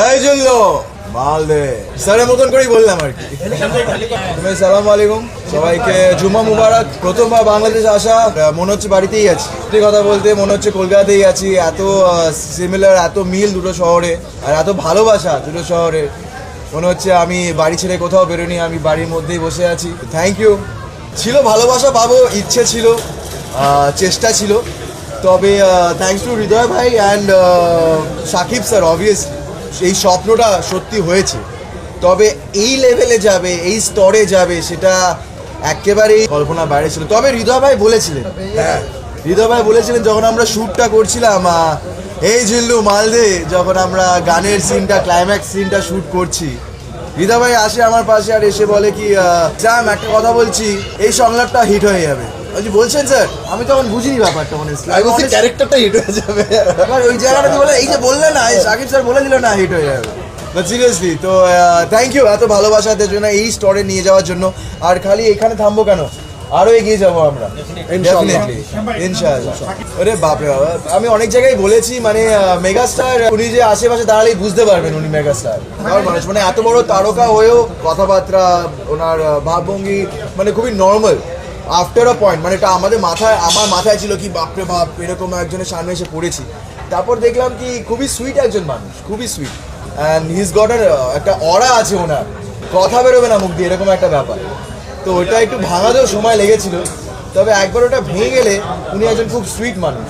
এই জন্য মাল দে। স্যারের মতন করেই বললাম আর কি। তুমি সালাম আলাইকুম। সবাইকে জুমা মুবারক। প্রথমবার বাংলাদেশ আসা মনে হচ্ছে বাড়িতেই আছি। সত্যি কথা বলতে মনে হচ্ছে কলকাতাতেই আছি। এত সিমিলার এত মিল দুটো শহরে, আর এত ভালোবাসা দুটো শহরে। মনে হচ্ছে আমি বাড়ি ছেড়ে কোথাও বেরোনি আমি বাড়ির মধ্যেই বসে আছি। থ্যাংক ইউ ছিল ভালোবাসা, পাবো, ইচ্ছে ছিল চেষ্টা ছিল। তবে থ্যাংকস টু হৃদয় ভাই অ্যান্ড সাকিব স্যার অবভিয়াসলি এই স্বপ্নটা সত্যি হয়েছে। তবে এই লেভেলে যাবে, এই স্তরে যাবে, সেটা একেবারেই কল্পনা বাইরে ছিল। তবে হৃদয় ভাই বলেছিলেন হ্যাঁ হৃদয় ভাই বলেছিলেন যখন আমরা শ্যুটটা করছিলাম এই জিল্লু মালদে, যখন আমরা গানের সিনটা ক্লাইম্যাক্স সিনটা শ্যুট করছি, হৃদয় ভাই আসে আমার পাশে আর এসে বলে কি জ্যাম একটা কথা বলছি, এই সংলাপটা হিট হয়ে যাবে। বলছি বলছেন স্যার? আমি তখন বুঝিনি ব্যাপারটা honestly। আমি বলছি ক্যারেক্টারটা হিট হয়ে যাবে। এবার ওই জায়গাটা দিয়ে বলে এই যে বললে না সাকিব স্যার বলে দিল না হিট হয়ে যাবে। বাট সিরিয়াসলি তো থ্যাংক ইউ এত ভালোবাসাদের জন্য এই স্টোরে নিয়ে যাওয়ার জন্য। আর খালি এখানে থামবো কেন? আরও এগিয়ে যাব আমরা। ইনশাআল্লাহ। আরে বাপরে বাবা। আমি অনেক জায়গায় বলেছি মানে মেগাস্টার উনি যে আশেপাশে দাঁড়ালেই বুঝতে পারবেন উনি মেগাস্টার মানুষ মানে এত বড় তারকা হয়েও কথাবার্তা ওনার ভাবভঙ্গি মানে খুবই নর্মাল আফটার আ পয়েন্ট মানে এটা আমাদের মাথায়, আমার মাথায় ছিল কি, বাপরে বাপ, এরকম একজনের সামনে এসে পড়েছি। তারপর দেখলাম কি, খুবই সুইট একজন মানুষ, খুবই সুইট অ্যান্ড হিজ গট একটা অরা আছে ওনার। কথা বেরোবে না মুখ দিয়ে, এরকম একটা ব্যাপার। তো ওটা একটু ভাঙাতেও সময় লেগেছিল। তবে একবার ওটা ভেঙে গেলে উনি একজন খুব সুইট মানুষ।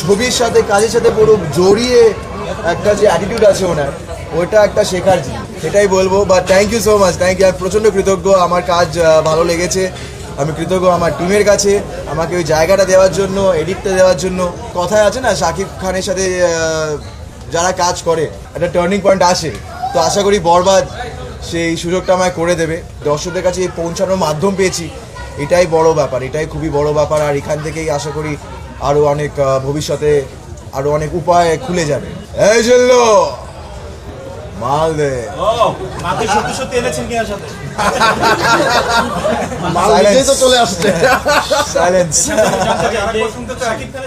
ছবির সাথে, কাজের সাথে পুরো জড়িয়ে একটা যে অ্যাটিটিউড আছে ওনার, ওটা একটা শেখার জিনিস। সেটাই বলব বা thank you so much thank you আর প্রচণ্ড কৃতজ্ঞ, আমার কাজ ভালো লেগেছে। আমি কৃতজ্ঞ আমার টিমের কাছে, আমাকে ওই জায়গাটা দেওয়ার জন্য এডিটটা দেওয়ার জন্য। কথায় আছে না, শাকিব খানের সাথে যারা কাজ করে, একটা টার্নিং পয়েন্ট আসে। তো আশা করি বরবাদ সেই সুযোগটা আমায় করে দেবে। দর্শকদের কাছে পৌঁছানোর মাধ্যম পেয়েছি। এটাই বড় ব্যাপার, এটাই খুবই বড় ব্যাপার। আর এখান থেকেই আশা করি আরও অনেক ভবিষ্যতে আরও অনেক উপায় খুলে যাবে। এই জন্য মাল দে। মাকে সত্যি সত্যি এনেছেন কি সাথে? মাল নিজেই তো চলে আসছে। সাইলেন্স।